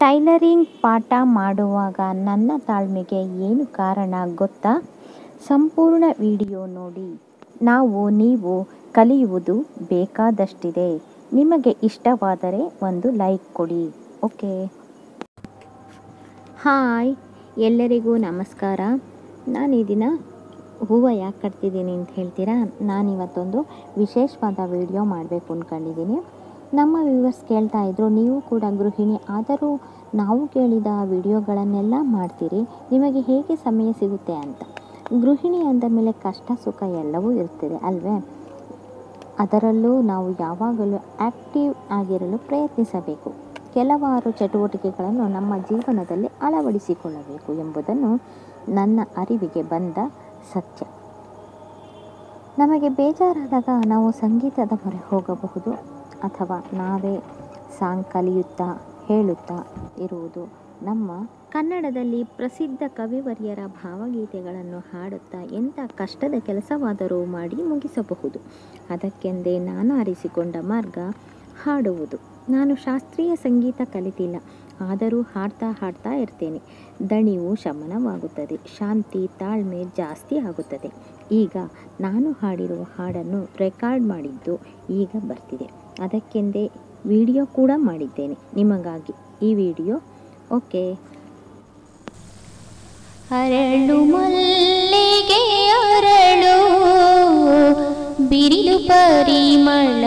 Tailoring ಪಾಠ ಮಾಡುವಾಗ ನನ್ನ ತಾಳ್ಮೆಗೆ ಏನು ಕಾರಣ ಗೊತ್ತಾ? ಸಂಪೂರ್ಣ ವಿಡಿಯೋ ನೋಡಿ. ನಾವು, ನೀವು ಕಲಿಯುವುದು ಬೇಕಾದಷ್ಟಿದೆ. ನಿಮಗೆ ಇಷ್ಟವಾದರೆ ಒಂದು ಲೈಕ್ ಕೊಡಿ. ಓಕೆ? ಹಾಯ್, ಎಲ್ಲರಿಗೂ ನಮಸ್ಕಾರ. ನಾನು ದಿನ ಹೂವು ಯಾಕೆ ಕಟ್ತಿದ್ದೀನಿ ಅಂತ ಹೇಳ್ತೀರಾ? ನಾನಿವತ್ತೊಂದು ವಿಶೇಷವಾದ ವಿಡಿಯೋ ಮಾಡಬೇಕು ಅಂದ್ಕೊಂಡಿದ್ದೀನಿ. ನಮ್ಮ ವ್ಯೂವರ್ಸ್ ಕೇಳ್ತಾ ಇದ್ದರು ನೀವು ಕೂಡ ಗೃಹಿಣಿ ಆದರೂ ನಾವು ಕೇಳಿದ ವಿಡಿಯೋಗಳನ್ನೆಲ್ಲ ಮಾಡ್ತೀರಿ, ನಿಮಗೆ ಹೇಗೆ ಸಮಯ ಸಿಗುತ್ತೆ ಅಂತ. ಗೃಹಿಣಿ ಅಂದ ಮೇಲೆ ಕಷ್ಟ, ಸುಖ ಎಲ್ಲವೂ ಇರ್ತದೆ ಅಲ್ವೇ? ಅದರಲ್ಲೂ ನಾವು ಯಾವಾಗಲೂ ಆ್ಯಕ್ಟಿವ್ ಆಗಿರಲು ಪ್ರಯತ್ನಿಸಬೇಕು. ಕೆಲವಾರು ಚಟುವಟಿಕೆಗಳನ್ನು ನಮ್ಮ ಜೀವನದಲ್ಲಿ ಅಳವಡಿಸಿಕೊಳ್ಳಬೇಕು ಎಂಬುದನ್ನು ನನ್ನ ಅರಿವಿಗೆ ಬಂದ ಸತ್ಯ. ನಮಗೆ ಬೇಜಾರಾದಾಗ ನಾವು ಸಂಗೀತದ ಮೊರೆ ಹೋಗಬಹುದು. ಅಥವಾ ನಾವೇ ಸಾಂಗ್ ಕಲಿಯುತ್ತಾ ಹೇಳುತ್ತಾ ಇರುವುದು ನಮ್ಮ ಕನ್ನಡದಲ್ಲಿ ಪ್ರಸಿದ್ಧ ಕವಿವರ್ಯರ ಭಾವಗೀತೆಗಳನ್ನು ಹಾಡುತ್ತಾ ಎಂಥ ಕಷ್ಟದ ಕೆಲಸವಾದರೂ ಮಾಡಿ ಮುಗಿಸಬಹುದು. ಅದಕ್ಕೆಂದೇ ನಾನು ಆರಿಸಿಕೊಂಡ ಮಾರ್ಗ ಹಾಡುವುದು. ನಾನು ಶಾಸ್ತ್ರೀಯ ಸಂಗೀತ ಕಲಿತಿಲ್ಲ, ಆದರೂ ಹಾಡ್ತಾ ಹಾಡ್ತಾ ಇರ್ತೇನೆ. ದಣಿವು ಶಮನವಾಗುತ್ತದೆ, ಶಾಂತಿ ತಾಳ್ಮೆ ಜಾಸ್ತಿ ಆಗುತ್ತದೆ. ಈಗ ನಾನು ಹಾಡಿರುವ ಹಾಡನ್ನು ರೆಕಾರ್ಡ್ ಮಾಡಿದ್ದು ಈಗ ಬರ್ತಿದೆ. ಅದಕ್ಕೆಂದೇ ವಿಡಿಯೋ ಕೂಡ ಮಾಡಿದ್ದೇನೆ ನಿಮಗಾಗಿ ಈ ವಿಡಿಯೋ. ಓಕೆ. ಅರಳು ಮಲ್ಲಿಗೆ ಅರಳು ಬಿರಿದು ಪರಿಮಳ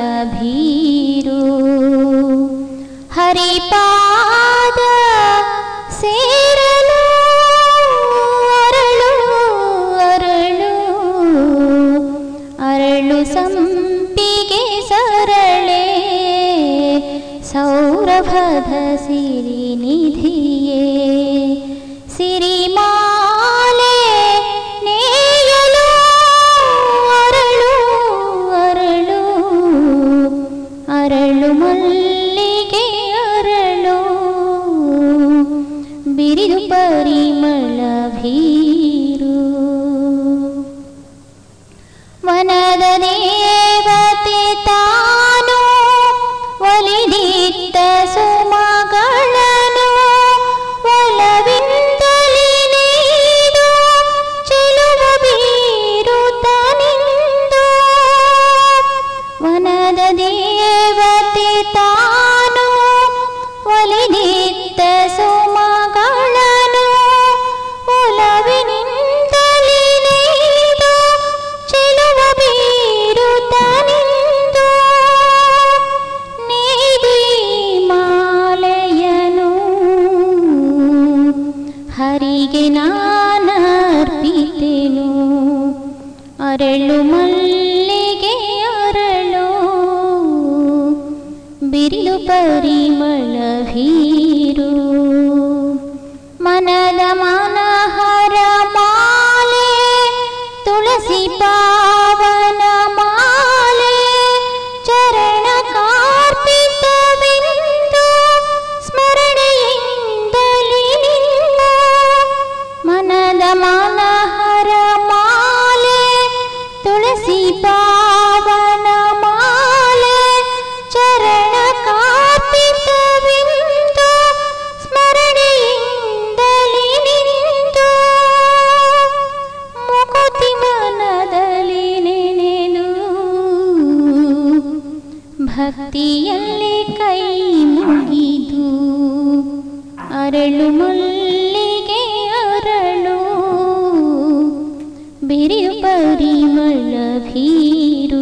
ಸೌರಭದ ಸಿರಿ ನಿಧಿಯೇ. ಸಿರಿಮಾಲೆ ನೇಯಲು ಅರಳು ಅರಳು. ಅರಳು ಮಲ್ಲಿಗೆ ಅರಳು. ಬಿರಿದು बिरलो परिमल ही ಅರಳು ಮಲ್ಲಿಗೆ ಅರಳು ಬಿರಿಯು ಪರಿಮಳ ಭೀರು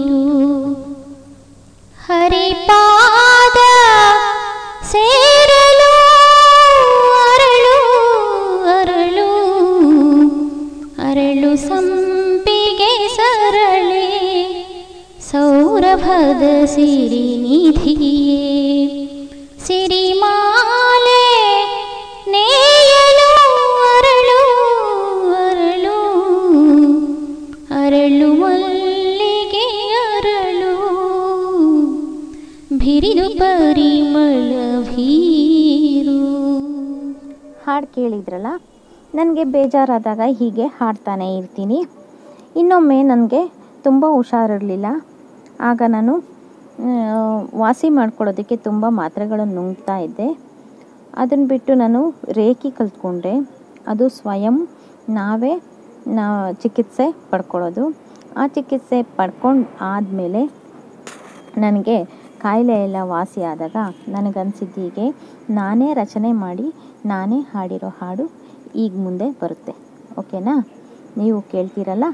ಹರಿಪಾದ ಸೇರಲು ಅರಳು ಅರಳು ಅರಳು ಸಂಪಿಗೆ ಸರಳೆ ಸೌರಭದ ಸಿರಿ ನಿಧಿಯೇ ಸಿರಿಮಾಲೆ ಹಾಡು ಕೇಳಿದ್ರಲ್ಲ, ನನಗೆ ಬೇಜಾರಾದಾಗ ಹೀಗೆ ಹಾಡ್ತಾನೆ ಇರ್ತೀನಿ. ಇನ್ನೊಮ್ಮೆ ನನಗೆ ತುಂಬ ಹುಷಾರಿರಲಿಲ್ಲ. ಆಗ ನಾನು ವಾಸಿ ಮಾಡ್ಕೊಳ್ಳೋದಕ್ಕೆ ತುಂಬ ಮಾತ್ರೆಗಳನ್ನು ನುಂಗ್ತಾ ಇದ್ದೆ. ಅದನ್ನು ಬಿಟ್ಟು ನಾನು ರೇಖಿ ಕಲ್ತ್ಕೊಂಡೆ. ಅದು ಸ್ವಯಂ ನಾವೇ, ನಾ, ಚಿಕಿತ್ಸೆ ಪಡ್ಕೊಳ್ಳೋದು ಆ ಚಿಕಿತ್ಸೆ ಪಡ್ಕೊಂಡು ಆದಮೇಲೆ ನನಗೆ ಕಾಯಿಲೆ ಎಲ್ಲ ವಾಸಿಯಾದಾಗ ನನಗನ್ಸಿದ್ದು ಹೀಗೆ ನಾನೇ ರಚನೆ ಮಾಡಿ, ನಾನೇ ಹಾಡಿರೋ ಹಾಡು ಈಗ ಮುಂದೆ ಬರುತ್ತೆ. ಓಕೆನಾ? ನೀವು ಕೇಳ್ತೀರಲ್ಲ?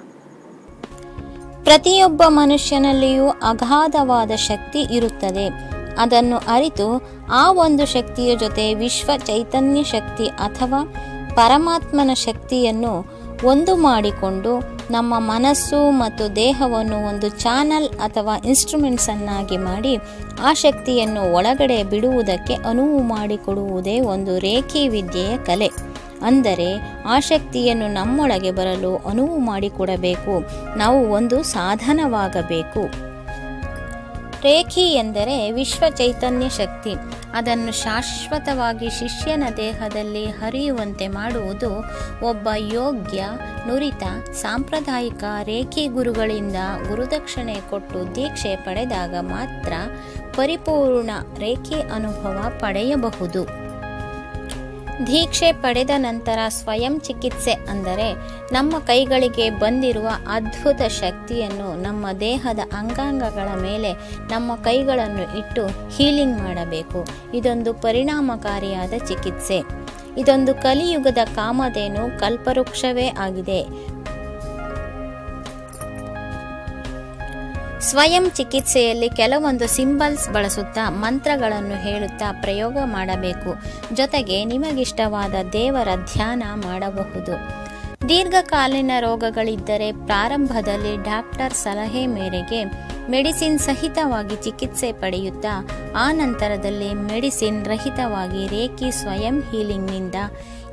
ಪ್ರತಿಯೊಬ್ಬ ಮನುಷ್ಯನಲ್ಲಿಯೂ ಅಗಾಧವಾದ ಶಕ್ತಿ ಇರುತ್ತದೆ. ಅದನ್ನು ಅರಿತು ಆ ಒಂದು ಶಕ್ತಿಯ ಜೊತೆ ವಿಶ್ವ ಚೈತನ್ಯ ಶಕ್ತಿ ಅಥವಾ ಪರಮಾತ್ಮನ ಶಕ್ತಿಯನ್ನು ಒಂದು ಮಾಡಿಕೊಂಡು ನಮ್ಮ ಮನಸ್ಸು ಮತ್ತು ದೇಹವನ್ನು ಒಂದು ಚಾನಲ್ ಅಥವಾ ಇನ್ಸ್ಟ್ರೂಮೆಂಟ್ಸ್ ಅನ್ನಾಗಿ ಮಾಡಿ ಆ ಶಕ್ತಿಯನ್ನು ಒಳಗಡೆ ಬಿಡುವುದಕ್ಕೆ ಅನುವು ಮಾಡಿಕೊಡುವುದೇ ಒಂದು ರೇಖಿ ವಿದ್ಯೆಯ ಕಲೆ. ಅಂದರೆ ಆ ಶಕ್ತಿಯನ್ನು ನಮ್ಮೊಳಗೆ ಬರಲು ಅನುವು ಮಾಡಿಕೊಡಬೇಕು. ನಾವು ಒಂದು ಸಾಧನವಾಗಬೇಕು. ರೇಖಿ ಎಂದರೆ ವಿಶ್ವ ಚೈತನ್ಯ ಶಕ್ತಿ. ಅದನ್ನು ಶಾಶ್ವತವಾಗಿ ಶಿಷ್ಯನ ದೇಹದಲ್ಲಿ ಹರಿಯುವಂತೆ ಮಾಡುವುದು ಒಬ್ಬ ಯೋಗ್ಯ, ನುರಿತ, ಸಾಂಪ್ರದಾಯಿಕ ರೇಖಿ ಗುರುಗಳಿಂದ ಗುರುದಕ್ಷಿಣೆ ಕೊಟ್ಟು ದೀಕ್ಷೆ ಪಡೆದಾಗ ಮಾತ್ರ ಪರಿಪೂರ್ಣ ರೇಖಿ ಅನುಭವ ಪಡೆಯಬಹುದು. ದೀಕ್ಷೆ ಪಡೆದ ನಂತರ ಸ್ವಯಂ ಚಿಕಿತ್ಸೆ ಅಂದರೆ ನಮ್ಮ ಕೈಗಳಿಗೆ ಬಂದಿರುವ ಅದ್ಭುತ ಶಕ್ತಿಯನ್ನು ನಮ್ಮ ದೇಹದ ಅಂಗಾಂಗಗಳ ಮೇಲೆ ನಮ್ಮ ಕೈಗಳನ್ನು ಇಟ್ಟು ಹೀಲಿಂಗ್ ಮಾಡಬೇಕು. ಇದೊಂದು ಪರಿಣಾಮಕಾರಿಯಾದ ಚಿಕಿತ್ಸೆ. ಇದೊಂದು ಕಲಿಯುಗದ ಕಾಮಧೇನು ಕಲ್ಪವೃಕ್ಷವೇ ಆಗಿದೆ. ಸ್ವಯಂ ಚಿಕಿತ್ಸೆಯಲ್ಲಿ ಕೆಲವೊಂದು ಸಿಂಬಲ್ಸ್ ಬಳಸುತ್ತಾ ಮಂತ್ರಗಳನ್ನು ಹೇಳುತ್ತಾ ಪ್ರಯೋಗ ಮಾಡಬೇಕು. ಜೊತೆಗೆ ನಿಮಗಿಷ್ಟವಾದ ದೇವರ ಧ್ಯಾನ ಮಾಡಬಹುದು. ದೀರ್ಘಕಾಲೀನ ರೋಗಗಳಿದ್ದರೆ ಪ್ರಾರಂಭದಲ್ಲಿ ಡಾಕ್ಟರ್ ಸಲಹೆ ಮೇರೆಗೆ ಮೆಡಿಸಿನ್ ಸಹಿತವಾಗಿ ಚಿಕಿತ್ಸೆ ಪಡೆಯುತ್ತಾ, ಆ ನಂತರದಲ್ಲಿ ಮೆಡಿಸಿನ್ ರಹಿತವಾಗಿ ರೇಖಿ ಸ್ವಯಂ ಹೀಲಿಂಗ್ನಿಂದ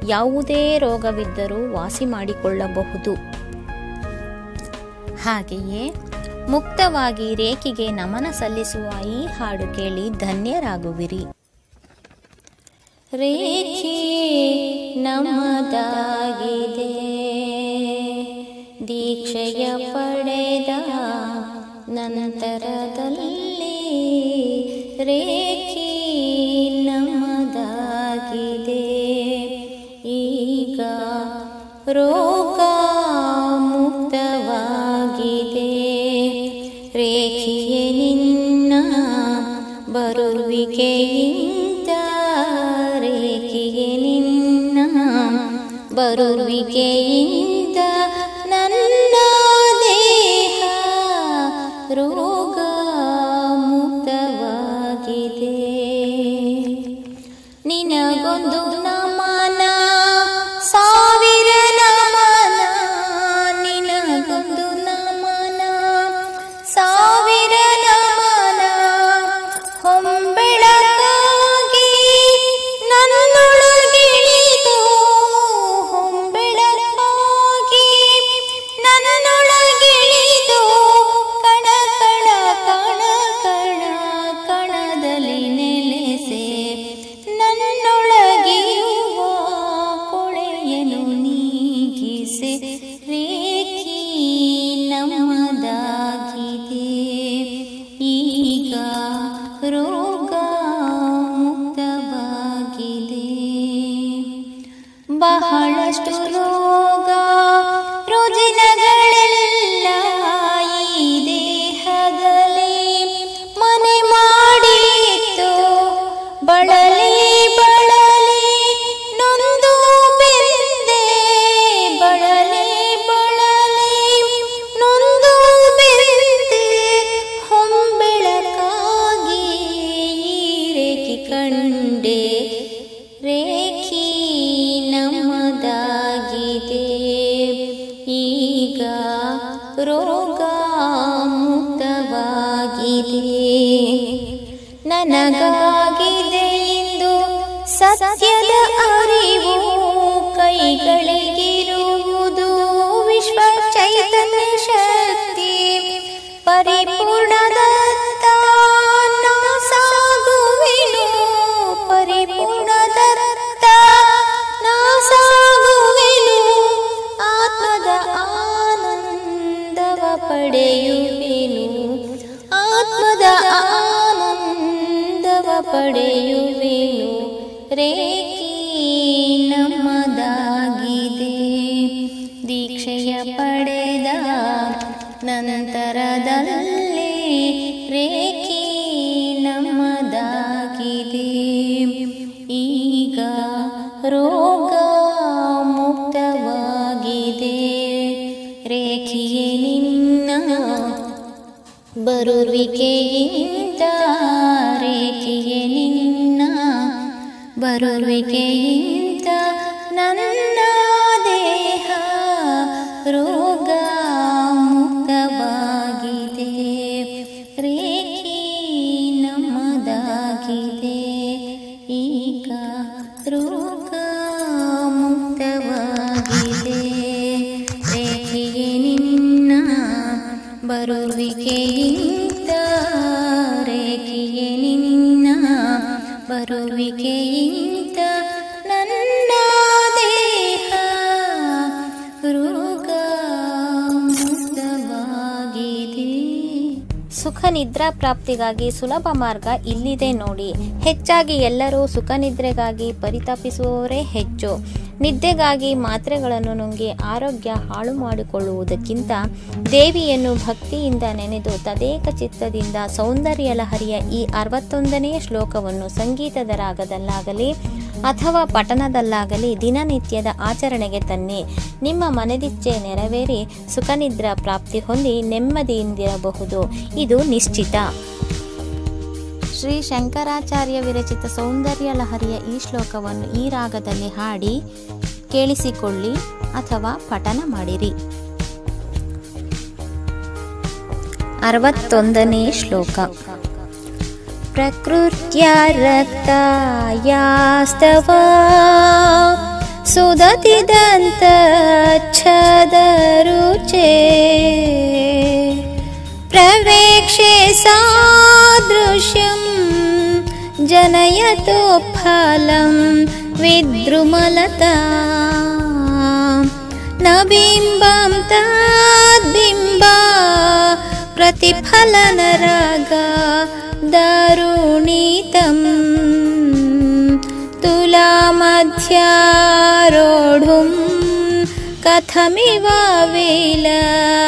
ಯಾವುದೇ ರೋಗವಿದ್ದರೂ ವಾಸಿ ಮಾಡಿಕೊಳ್ಳಬಹುದು. ಹಾಗೆಯೇ ಮುಕ್ತವಾಗಿ ರೇಖಿಗೆ ನಮನ ಸಲ್ಲಿಸುವ ಈ ಹಾಡು ಕೇಳಿ ಧನ್ಯರಾಗುವಿರಿ. ರೇಖಿ ನಮದಾಗಿದೆ ದೀಕ್ಷೆಯ ಪಡೆದ ನಂತರದಲ್ಲಿ ರೇಖಿ ನಮದಾಗಿದೆ ಈಗ ರೋಗ ಬರುವಿಕೆಯಿಂದ ರೇಖಿಯೇ ನಿನ್ನ ಬರುವಿಕೆಯಿಂದ परी ರೇಖೆಯೇ ನಿನ್ನ ಬರುವಿಕೆಯಿಂದ ನನ್ನ ದೇಹ ರೋಗ ಮುಕ್ತವಾಗಿದೆ ರೇಖೆ ನಮ್ಮದಾಗಿದೆ. ಈಗ ರೋಗ ಮುಕ್ತವಾಗಿದೆ ರೇಖೆಗೆ ನಿನ್ನ ಬರುವಿಕೆಯಿಂದ ಬರುವಿಕೆಯಿಂದ ನನ್ನ ದೇಹ ಸುಖ ನಿದ್ರಾ ಪ್ರಾಪ್ತಿಗಾಗಿ ಸುಲಭ ಮಾರ್ಗ ಇಲ್ಲಿದೆ ನೋಡಿ. ಹೆಚ್ಚಾಗಿ ಎಲ್ಲರೂ ಸುಖ ನಿದ್ರೆಗಾಗಿ ಪರಿತಪಿಸುವವರೇ ಹೆಚ್ಚು. ನಿದ್ದೆಗಾಗಿ ಮಾತ್ರೆಗಳನ್ನು ನುಂಗಿ ಆರೋಗ್ಯ ಹಾಳು ಮಾಡಿಕೊಳ್ಳುವುದಕ್ಕಿಂತ ದೇವಿಯನ್ನು ಭಕ್ತಿಯಿಂದ ನೆನೆದು ತದೇಕ ಚಿತ್ತದಿಂದ ಸೌಂದರ್ಯ ಲಹರಿಯ ಈ ಅರವತ್ತೊಂದನೇ ಶ್ಲೋಕವನ್ನು ಸಂಗೀತದ ರಾಗದಲ್ಲಾಗಲಿ ಅಥವಾ ಪಠನದಲ್ಲಾಗಲಿ ದಿನನಿತ್ಯದ ಆಚರಣೆಗೆ ತನ್ನಿ. ನಿಮ್ಮ ಮನದಿಚ್ಛೆ ನೆರವೇರಿ ಸುಖನಿದ್ರಾ ಪ್ರಾಪ್ತಿ ಹೊಂದಿ ನೆಮ್ಮದಿಯಿಂದಿರಬಹುದು ಇದು ನಿಶ್ಚಿತ. ಶ್ರೀ ಶಂಕರಾಚಾರ್ಯ ವಿರಚಿತ ಸೌಂದರ್ಯ ಲಹರಿಯ ಈ ಶ್ಲೋಕವನ್ನು ಈ ರಾಗದಲ್ಲಿ ಹಾಡಿ ಕೇಳಿಸಿಕೊಳ್ಳಿ ಅಥವಾ ಪಠನ ಮಾಡಿರಿ ಅರವತ್ತೊಂದನೇ ಶ್ಲೋಕ प्रकृत्या रक्तायास्तव सुदति दन्तच्छदरुचे प्रवेक्षे सादृश्यं जनयतु फलं विद्रुमलता। न बिम्बं तद्बिम्बा प्रतिफलनरागा दारुणीतं तुलामध्यारोढुं कथमिव विलच्छेदकलया